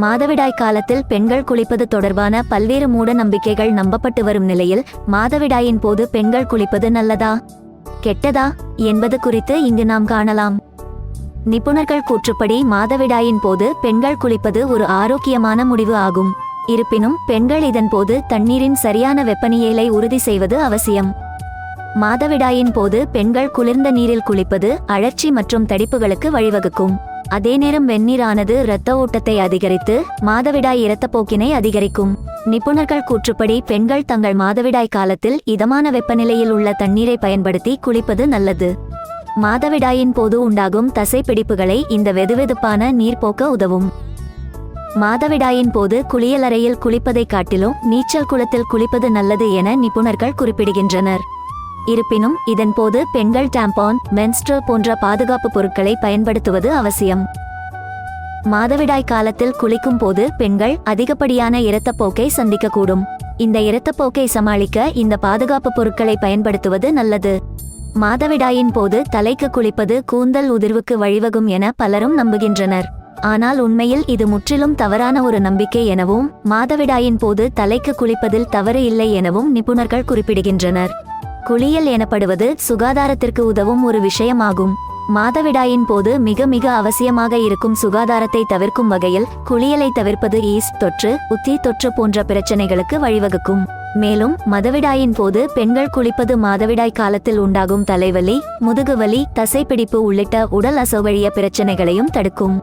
மாதவிடாய் காலத்தில் பெண்கள் குளிப்பது தொடர்பான பல்வேறு மூட நம்பிக்கைகள் நம்பப்பட்டு வரும் நிலையில் மாதவிடாயின் போது பெண்கள் குளிப்பது நல்லதா? கெட்டதா? என்பது குறித்து இங்கு நாம் காணலாம். நிபுணர்கள் கூற்றுப்படி மாதவிடாயின் போது பெண்கள் குளிப்பது ஒரு ஆரோக்கியமான முடிவு ஆகும். இருப்பினும் பெண்கள் இதன் போது தண்ணீரின் சரியான வெப்பநிலையை உறுதி செய்வது அவசியம். மாதவிடாயின் போது பெண்கள் குளிர்ந்த நீரில் குளிப்பது அழற்சி மற்றும் தடிப்புகளுக்கு வழிவகுக்கும். அதே நேரம் வெந்நீரானது இரத்த ஓட்டத்தை அதிகரித்து மாதவிடாய் இரத்தப்போக்கினை அதிகரிக்கும். நிபுணர்கள் கூற்றுப்படி பெண்கள் தங்கள் மாதவிடாய் காலத்தில் இதமான வெப்பநிலையில் உள்ள தண்ணீரை பயன்படுத்தி குளிப்பது நல்லது. மாதவிடாயின் போது உண்டாகும் தசைப்பிடிப்புகளை இந்த வெதுவெதுப்பான நீர் போக்க உதவும். மாதவிடாயின் போது குளியலறையில் குளிப்பதைக் காட்டிலும் நீச்சல் குளத்தில் குளிப்பது நல்லது என நிபுணர்கள் குறிப்பிடுகின்றனர். இருப்பினும் இதன் போது பெண்கள் டாம்பான் மென்ஸ்ட்ரல் போன்ற பாதுகாப்பு பொருட்களை பயன்படுத்துவது அவசியம். மாதவிடாய் காலத்தில் குளிக்கும் போது பெண்கள் அதிகப்படியான இரத்தப்போக்கை சந்திக்கக்கூடும். இந்த இரத்தப்போக்கை சமாளிக்க இந்த பாதுகாப்பு பொருட்களை பயன்படுத்துவது நல்லது. மாதவிடாயின் போது தலைக்கு குளிப்பது கூந்தல் உதிர்வுக்கு வழிவகும் என பலரும் நம்புகின்றனர். ஆனால் உண்மையில் இது முற்றிலும் தவறான ஒரு நம்பிக்கை எனவும் மாதவிடாயின் போது தலைக்கு குளிப்பதில் தவறு இல்லை எனவும் நிபுணர்கள் குறிப்பிடுகின்றனர். குளியல் எனப்படுவது சுகாதாரத்திற்கு உதவும் ஒரு விஷயமாகும். மாதவிடாயின் போது மிக மிக அவசியமாக இருக்கும் சுகாதாரத்தை தவிர்க்கும் வகையில் குளியலை தவிர்ப்பது ஈஸ்ட் தொற்று உத்தி தொற்று போன்ற பிரச்சனைகளுக்கு வழிவகுக்கும். மேலும் மதவிடாயின் போது பெண்கள் குளிப்பது மாதவிடாய் காலத்தில் உண்டாகும் தலைவலி முதுகுவலி தசைப்பிடிப்பு உள்ளிட்ட உடல் அசௌகரிய பிரச்சனைகளையும் தடுக்கும்.